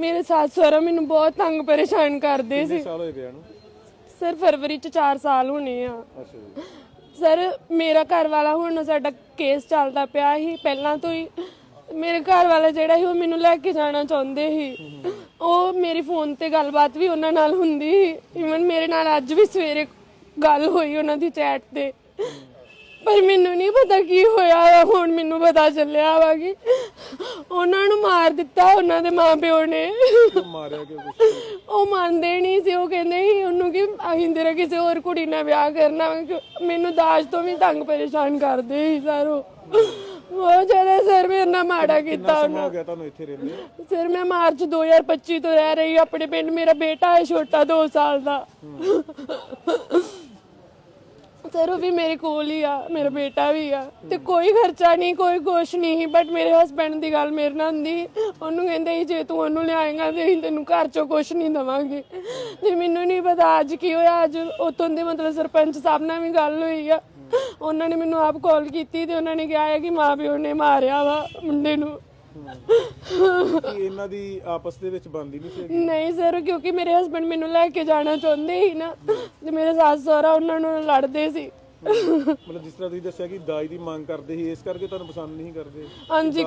ਮੇਰੇ ਸੱਸ ਸਹੁਰਾ ਮੈਨੂੰ ਬਹੁਤ ਤੰਗ ਪਰੇਸ਼ਾਨ ਕਰਦੇ ਸੀ। ਸਾਲ ਹੋਏ ਵਿਆਹ ਨੂੰ? ਸਰ ਫਰਵਰੀ ਚ 4 ਸਾਲ ਹੋਣੇ ਆ। ਅੱਛਾ ਜੀ। ਸਰ ਮੇਰਾ ਘਰ ਵਾਲਾ ਹੁਣ ਸਾਡਾ ਕੇਸ ਚੱਲਦਾ ਪਿਆ ਸੀ। ਪਹਿਲਾਂ ਤੋਂ ਹੀ ਮੇਰੇ ਘਰ ਵਾਲਾ ਜਿਹੜਾ ਸੀ ਉਹ ਮੈਨੂੰ ਲੈ ਕੇ ਜਾਣਾ ਚਾਹੁੰਦੇ ਸੀ। ਉਹ ਮੇਰੀ ਫੋਨ ਤੇ ਗੱਲਬਾਤ ਵੀ ਉਹਨਾਂ ਨਾਲ ਹੁੰਦੀ ਸੀ। ਇਵਨ ਮੇਰੇ ਨਾਲ ਅੱਜ ਵੀ ਸਵੇਰੇ ਗੱਲ ਹੋਈ ਉਹਨਾਂ ਦੀ ਚੈਟ ਤੇ। ਪਰ ਮੈਨੂੰ ਨਹੀਂ ਪਤਾ ਕੀ ਹੋਇਆ ਵਾ, ਹੁਣ ਮੈਨੂੰ ਪਤਾ ਚੱਲਿਆ ਵਾ ਕਿ ਉਹਨਾਂ ਨੂੰ ਮਾਰ ਦਿੱਤਾ ਉਹਨਾਂ ਦੇ ਮਾਪਿਓ ਨੇ। ਮਾਰਿਆ ਕੁਛ? ਉਹ ਮੰਨਦੇ ਨਹੀਂ ਸੀ ਉਹ ਕਹਿੰਦੇ ਸੀ ਉਹਨੂੰ ਕਿ ਅਸੀਂ ਤੇਰਾ ਕਿਸੇ ਹੋਰ ਕੁੜੀ ਨਾਲ ਵਿਆਹ ਕਰਨਾ ਕਿ ਮੈਨੂੰ ਦਾਜ ਤੋਂ ਵੀ ਤੰਗ ਪਰੇਸ਼ਾਨ ਕਰਦੇ ਸੀ ਸਰ। ਉਹ ਬਹੁਤ ਜ਼ਿਆਦਾ ਸਰ ਮੇਰੇ ਨਾਲ ਮਾੜਾ ਕੀਤਾ ਉਹਨਾਂ ਹੋ ਗਿਆ ਤੁਹਾਨੂੰ ਇੱਥੇ ਰਹਿੰਦੇ ਸਰ ਮੈਂ ਮਾਰਚ 2025 ਤੋਂ ਰਹਿ ਰਹੀ ਹਾਂ ਆਪਣੇ ਪਿੰਡ ਮੇਰਾ ਬੇਟਾ ਹੈ ਛੋਟਾ 2 ਸਾਲ ਦਾ। ਸਰ, ਉਹ ਵੀ ਮੇਰੇ ਕੋਲ ਹੀ ਆ, ਮੇਰਾ ਬੇਟਾ ਵੀ ਆ। ਤੇ ਕੋਈ ਖਰਚਾ ਨਹੀਂ, ਕੋਈ ਕੁਛ ਨਹੀਂ ਬਟ ਮੇਰੇ ਹਸਬੰਡ ਦੀ ਗੱਲ ਮੇਰੇ ਨਾਲ ਹੁੰਦੀ। ਉਹਨੂੰ ਕਹਿੰਦੇ ਸੀ, ਜੇ ਤੂੰ ਉਹਨੂੰ ਲਿਆਏਗਾ ਤੇ ਅਸੀਂ ਤੈਨੂੰ ਘਰ ਚੋਂ ਕੁਛ ਨਹੀਂ ਦਵਾਂਗੇ। ਤੇ ਮੈਨੂੰ ਨਹੀਂ ਪਤਾ ਅੱਜ ਕੀ ਹੋਇਆ, ਅੱਜ ਉਤੋਂ ਦੇ ਮਤਲਬ ਸਰਪੰਚ ਸਾਹਿਬ ਨਾਲ ਵੀ ਗੱਲ ਹੋਈ ਆ। ਉਹਨਾਂ ਨੇ ਮੈਨੂੰ ਆਪ ਕਾਲ ਕੀਤੀ ਤੇ ਉਹਨਾਂ ਨੇ ਕਿਹਾ ਹੈ ਕਿ ਮਾਂ ਪਿਓ ਨੇ ਮਾਰਿਆ ਵਾ ਮੁੰਡੇ ਨੂੰ। ਕਿ ਇਹਨਾਂ ਦੀ ਆਪਸ ਦੇ ਵਿੱਚ ਬੰਦੀ ਨਹੀਂ ਸੀ? ਨਹੀਂ ਸਰ ਕਿਉਂਕਿ ਮੇਰੇ ਹਸਬੰਡ ਮੈਨੂੰ ਲੈ ਕੇ ਜਾਣਾ ਚਾਹੁੰਦੇ ਸੀ ਨਾ ਤੇ ਮੇਰੇ ਸੱਸ ਸਹੁਰਾ ਉਹਨਾਂ ਨੂੰ ਲੜਦੇ ਸੀ ਮਤਲਬ ਜਿਸ ਤਰ੍ਹਾਂ ਤੁਸੀਂ ਦੱਸਿਆ ਕਿ ਦਾਜ ਦੀ ਮੰਗ ਕਰਦੇ ਸੀ ਇਸ ਕਰਕੇ ਤੁਹਾਨੂੰ ਪਸੰਦ ਨਹੀਂ ਕਰਦੇ ਹਾਂਜੀ